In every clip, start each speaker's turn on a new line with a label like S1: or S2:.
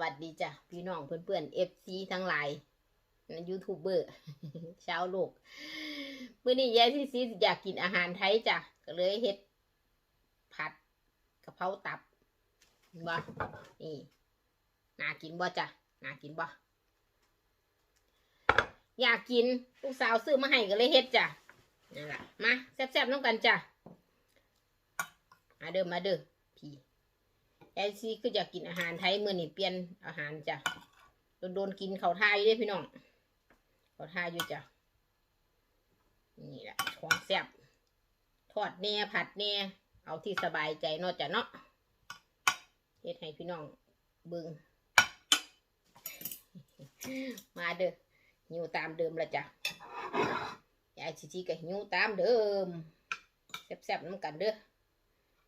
S1: วัสดีจ้ะพี่น้องเพื่อนๆเอฟซีทั้งหลายยูทูบเบอร์ชาวโลกเมื่อนี้ยายซีซีอยากกินอาหารไทยจ้ะก็เลยเฮ็ดผัดกะเพราตับบ่นี่น่ากินบ่จ้ะน่ากินบ่อยากกินลูกสาวซื้อมาให้ก็เลยเฮ็ดจ้ะนั่นล่ะมาแซ่บๆน้องกันจ้ะมาเด้อมาเด้อพี่ ยายซีคืออยากกินอาหารไทยเมื่อนี่เปลี่ยนอาหารจ้ะโดนโดนกินเขาวทายอยู่ด้พี่น้องเขาวทายอยู่จ้ะนี่แหละของแซ่บทอดเน่ผัดเน่เอาที่สบายใจนอกจากเนาะเฮ็ดให้พี่น้องบิงมาเด้อหิวตามเดิมละจ้ะยายชีชีก็หิวตามเดิมแซ่บๆน้ำกันเด้อ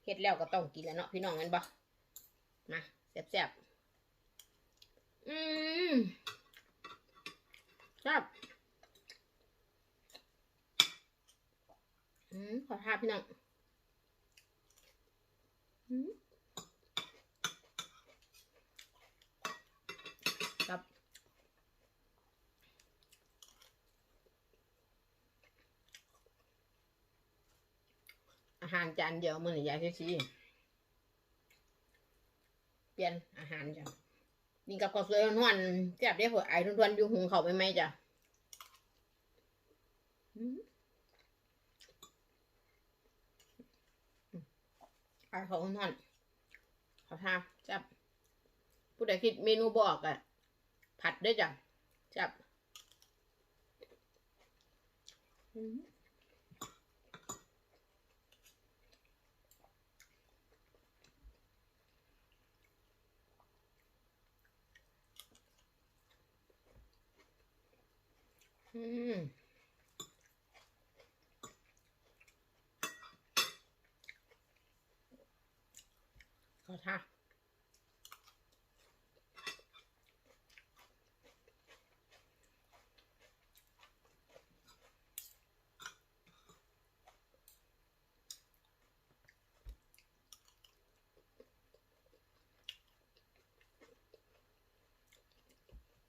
S1: เฮ็ดแล้วก็ต้องกินแล้วเนาะพี่น้องกันบ่ มาแซ่บๆ อืมแซ่บอืมขอทาพี่น้องอืมครับอาหารจานเดียวมือใหนึ่งยายชี้ เปลี่ยนอาหารจ้ะนี่กับข้าวสวยนวลๆแซ่บได้หัวไอ้ทวนๆอยู่หุงเขาวไปไหมจ้ะอืมไอ้เขานวลเขาทาแซ่บผู้ใดคิดเมนูบอกอะผัดได้จ้ะแซ่บอื อืมเขาทา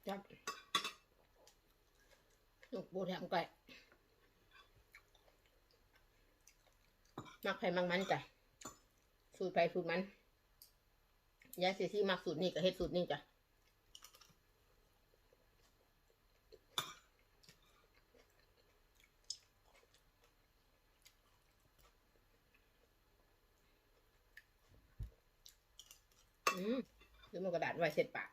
S1: จับ ลูกบูแถมไก่มักไผ่มักมันจ้ะสูตรไผ่สูตรมันยายสียที่มักสูตรนี่กับเฮ็ดสูตรนี่จ้ะอืมซื้อมากระดาษไว้เสร็จปาก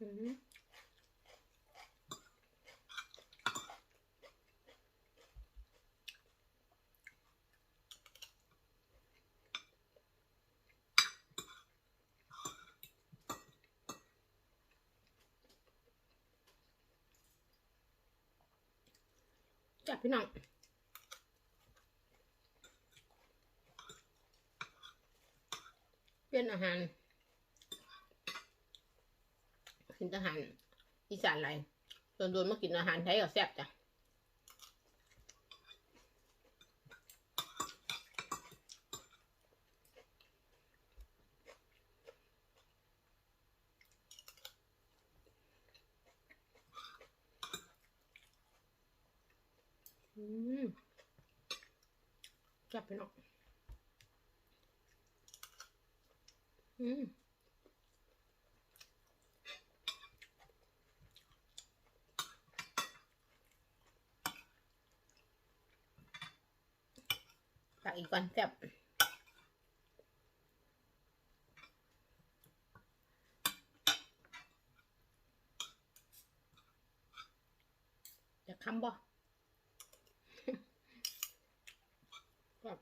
S1: จับพี่น้องเป็นอาหาร กินอาหารอีสานอะไรโดนโดนๆมากินอาหารไทยก็แซ่บจ้ะอืมแซ่บไปเนาะอืม ตักอีกก่อนแซ่บจะคำบ่แบบ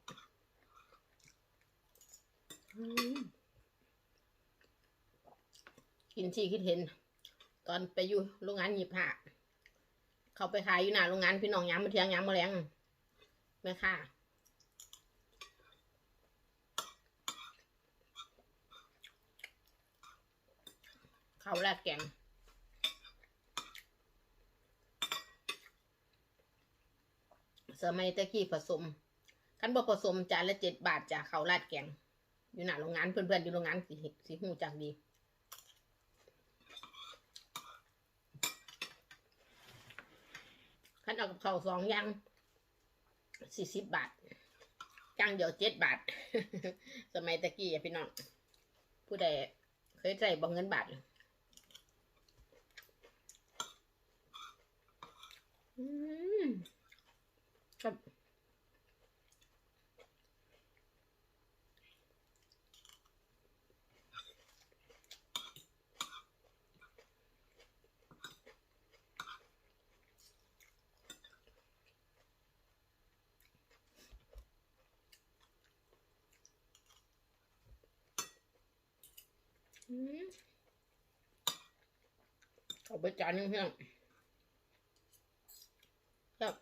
S1: กินที่คิดเห็น ตอนไปอยู่โรงงานหยิบผ้าเขาไปขายอยู่หน้าโรงงานพี่น้องย้ำมาเทียงย้ำมาแรงแม่ค่ะ เขาแลกแกงสมัยตะกี้ผสมคันบ่ผสมจานละเจ็ดบาทจ้ะเขาราดแกง อยู่หน้าโรงงานเพื่อนๆอยู่โรงงานสิสิหูจักดีคันเอากับเขาวสองอย่างสี่สิบบาทจังเดียวเจ็ดบาท สมัยตะกี้อะพี่น้อง ผู้ใดเคยใส่บองเงินบาท อืมครับอืมเอาไปจานหนึงเพี่องครับ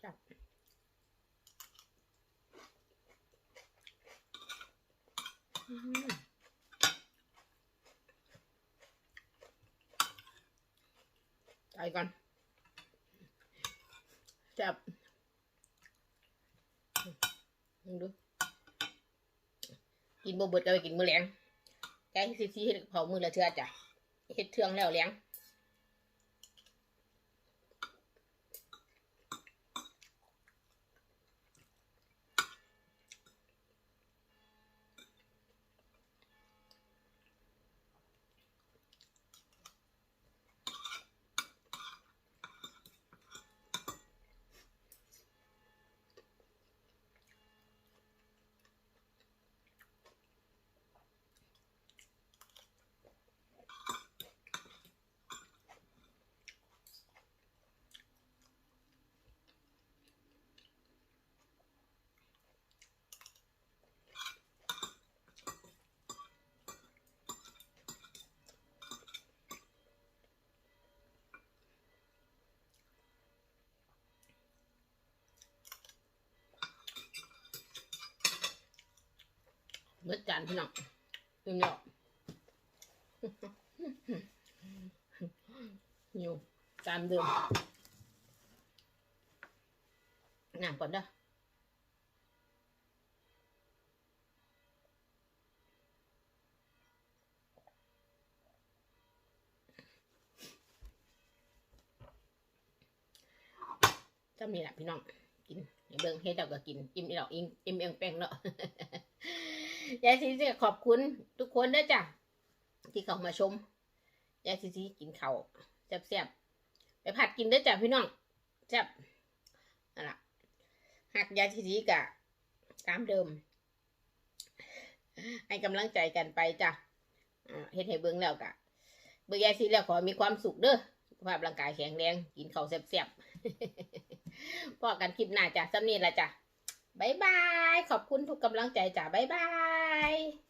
S1: ครับอืม ใส่ก่อนจับดู กินบ่เบิดก็ไปกินมื้อแลงใจสิสิเฮ็ดเผามื้อละเทื่อจ้ะเฮ็ดเทื่องแล้วแลง บิดจานพี่น้องอิ่มแล้วอยู่ตามเดิมน้ำก่อนเด้อจะมีแหละพี่น้องกินเบิ่งให้เราก็กินอิ่มอีดอกอิ่มอิ่มเอียงแป้งเนาะ ยายซีซีขอบคุณ ทุกคนด้วยจ้ะที่เข้ามาชมยายซีซีกินเขาวแซ่บๆไปผัดกินด้วยจ้ะพี่น้องแซ่บนั่นแหละหักยายซีซีกะตามเดิม ให้กำลังใจกันไปจ้ะเฮ็ดให้เบิ่งแล้วกะเบิ่งยายซีแล้วขอมีความสุขเด้อสุขภาพร่างกายแข็งแรง กินข้าวแซ่บๆพอกันคลิปหน้าจ้ะสำนีละจ้ะ บายบาย ขอบคุณทุกกำลังใจจ้ะบายบาย